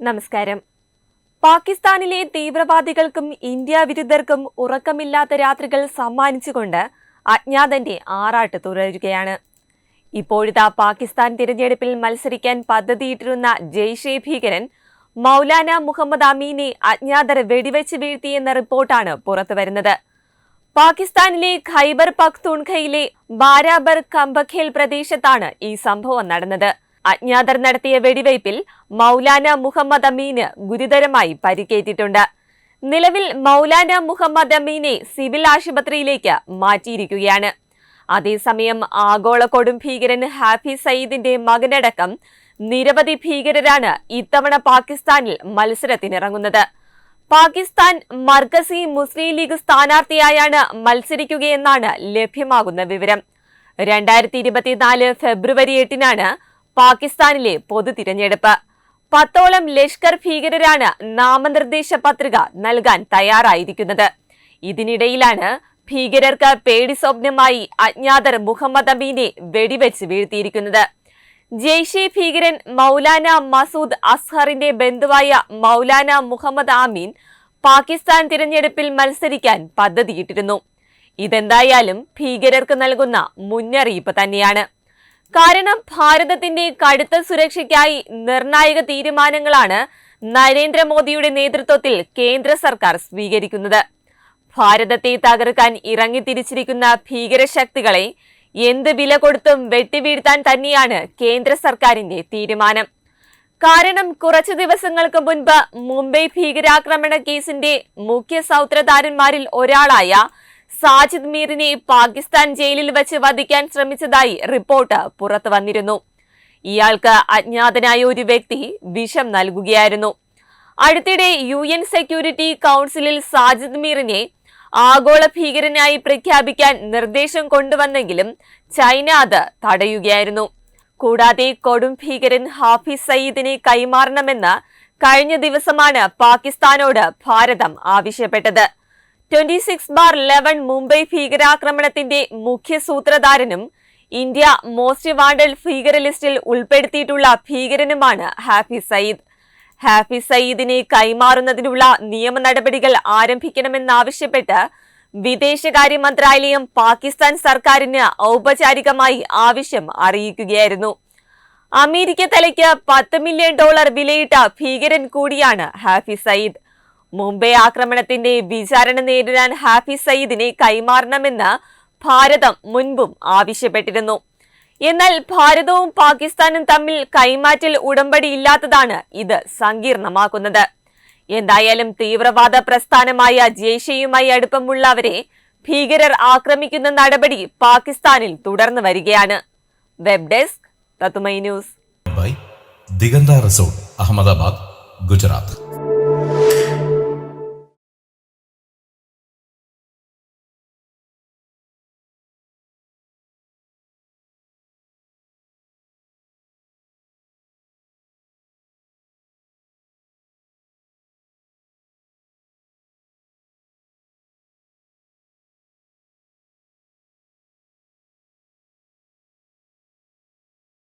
നമസ്കാരം. പാകിസ്ഥാനിലെ തീവ്രവാദികൾക്കും ഇന്ത്യ വിരുദ്ധർക്കും ഉറക്കമില്ലാത്ത രാത്രികൾ സമ്മാനിച്ചുകൊണ്ട് അജ്ഞാതന്റെ ആറാട്ട് തുടരുകയാണ്. ഇപ്പോഴത്തെ പാകിസ്ഥാൻ തിരഞ്ഞെടുപ്പിൽ മത്സരിക്കാൻ പദ്ധതിയിട്ടിരുന്ന ജെയ്ഷെ ഭീകരൻ മൗലാന മുഹമ്മദ് അമീനെ അജ്ഞാതർ വെടിവെച്ച് വീഴ്ത്തിയെന്ന റിപ്പോർട്ടാണ് പുറത്തുവരുന്നത് പാകിസ്ഥാനിലെ ഖൈബർ പഖ്തൂൺഖയിലെ ബാരാബർ കമ്പഖേൽ പ്രദേശത്താണ് ഈ സംഭവം നടന്നത്. അജ്ഞാതർ നടത്തിയ വെടിവയ്പിൽ മൗലാന മുഹമ്മദ് അമീന് ഗുരുതരമായി പരിക്കേറ്റിട്ടുണ്ട്. നിലവിൽ മൗലാന മുഹമ്മദ് അമീനെ സിവിൽ ആശുപത്രിയിലേക്ക് മാറ്റിയിരിക്കുകയാണ്. അതേസമയം ആഗോള കൊടും ഭീകരൻ ഹാഫി സയ്യിദിന്റെ മകനടക്കം നിരവധി ഭീകരരാണ് ഇത്തവണ പാകിസ്ഥാനിൽ മത്സരത്തിനിറങ്ങുന്നത്. പാകിസ്ഥാൻ മർക്കസി മുസ്ലിം ലീഗ് സ്ഥാനാർത്ഥിയായാണ് മത്സരിക്കുകയെന്നാണ് ലഭ്യമാകുന്ന വിവരം. രണ്ടായിരത്തി ഇരുപത്തിനാല് ഫെബ്രുവരി എട്ടിനാണ് പാകിസ്ഥാനിലെ പൊതു തിരഞ്ഞെടുപ്പ്. പത്തോളം ലഷ്കർ ഭീകരരാണ് നാമനിർദ്ദേശ പത്രിക നൽകാൻ തയ്യാറായിരിക്കുന്നത്. ഇതിനിടയിലാണ് ഭീകരർക്ക് പേടി സ്വപ്നമായി അജ്ഞാതർ മുഹമ്മദ് അബീനെ വെടിവെച്ച് വീഴ്ത്തിയിരിക്കുന്നത്. ജെയ്ഷെ ഭീകരൻ മൗലാന മസൂദ് അസ്ഹറിന്റെ ബന്ധുവായ മൗലാന മുഹമ്മദ് ആമീൻ പാകിസ്ഥാൻ തിരഞ്ഞെടുപ്പിൽ മത്സരിക്കാൻ പദ്ധതിയിട്ടിരുന്നു. ഇതെന്തായാലും ഭീകരർക്ക് നൽകുന്ന മുന്നറിയിപ്പ് തന്നെയാണ്. കാരണം ഭാരതത്തിന്റെ കടുത്ത സുരക്ഷയ്ക്കായി നിർണായക തീരുമാനങ്ങളാണ് നരേന്ദ്രമോദിയുടെ നേതൃത്വത്തിൽ കേന്ദ്ര സർക്കാർ സ്വീകരിക്കുന്നത്. ഭാരതത്തെ തകർക്കാൻ ഇറങ്ങിത്തിരിച്ചിരിക്കുന്ന ഭീകരശക്തികളെ എന്ത് വില കൊടുത്തും വെട്ടിവീഴ്ത്താൻ തന്നെയാണ് കേന്ദ്ര സർക്കാരിന്റെ തീരുമാനം. കാരണം കുറച്ചു ദിവസങ്ങൾക്ക് മുൻപ് മുംബൈ ഭീകരാക്രമണ കേസിന്റെ മുഖ്യ സൗത്രധാരന്മാരിൽ ഒരാളായ സാജിദ് മീറിനെ പാകിസ്ഥാൻ ജയിലിൽ വെച്ച് വധിക്കാൻ ശ്രമിച്ചതായി റിപ്പോർട്ട് പുറത്തു വന്നിരുന്നു. ഇയാൾക്ക് അജ്ഞാതനായ ഒരു വ്യക്തി വിഷം നൽകുകയായിരുന്നു. അടുത്തിടെ യു എൻ സെക്യൂരിറ്റി കൗൺസിലിൽ സാജിദ് മീറിനെ ആഗോള ഭീകരനായി പ്രഖ്യാപിക്കാൻ നിർദ്ദേശം കൊണ്ടുവന്നെങ്കിലും ചൈന അത് തടയുകയായിരുന്നു. കൂടാതെ കൊടും ഭീകരൻ ഹാഫിസ് സയ്യിദിനെ കൈമാറണമെന്ന് കഴിഞ്ഞ ദിവസമാണ് പാകിസ്ഥാനോട് ഭാരതം ആവശ്യപ്പെട്ടത്. Twenty six bar eleven Mumbai ഭീകരാക്രമണത്തിന്റെ മുഖ്യ സൂത്രധാരനും ഇന്ത്യ മോസ്റ്റ് വാണ്ടഡ് ഭീകര ലിസ്റ്റിൽ ഉൾപ്പെടുത്തിയിട്ടുള്ള ഭീകരനുമാണ് ഹാഫി സയ്യിദ്. ഹാഫി സയ്യിദിനെ കൈമാറുന്നതിനുള്ള നിയമ നടപടികൾ ആരംഭിക്കണമെന്നാവശ്യപ്പെട്ട് വിദേശകാര്യ മന്ത്രാലയം പാകിസ്ഥാൻ സർക്കാരിന് ഔപചാരികമായി ആവശ്യം അറിയിക്കുകയായിരുന്നു. അമേരിക്ക തലയ്ക്ക് പത്ത് മില്യൺ ഡോളർ വിലയിട്ട ഭീകരൻ കൂടിയാണ് ഹാഫി സയ്യിദ്. മുംബൈ ആക്രമണത്തിന്റെ വിചാരണ നേരിടാൻ ഹാഫിസ് സയ്യിദിനെ കൈമാറണമെന്ന് ഭാരതം മുൻപും ആവശ്യപ്പെട്ടിരുന്നു. എന്നാൽ ഭാരതവും പാകിസ്ഥാനും തമ്മിൽ കൈമാറ്റൽ ഉടമ്പടി ഇല്ലാത്തതാണ് ഇത് സങ്കീർണമാക്കുന്നത്. എന്തായാലും തീവ്രവാദ പ്രസ്ഥാനമായ ജെയ്ഷയുമായി അടുപ്പമുള്ളവരെ ഭീകരർ ആക്രമിക്കുന്ന നടപടി പാകിസ്ഥാനിൽ തുടർന്നു വരികയാണ്. വെബ് ഡെസ്ക് തത്തുമൈ ന്യൂസ്. ദിഗന്ത റിസോർട്ട് അഹമ്മദാബാദ് ഗുജറാത്ത്.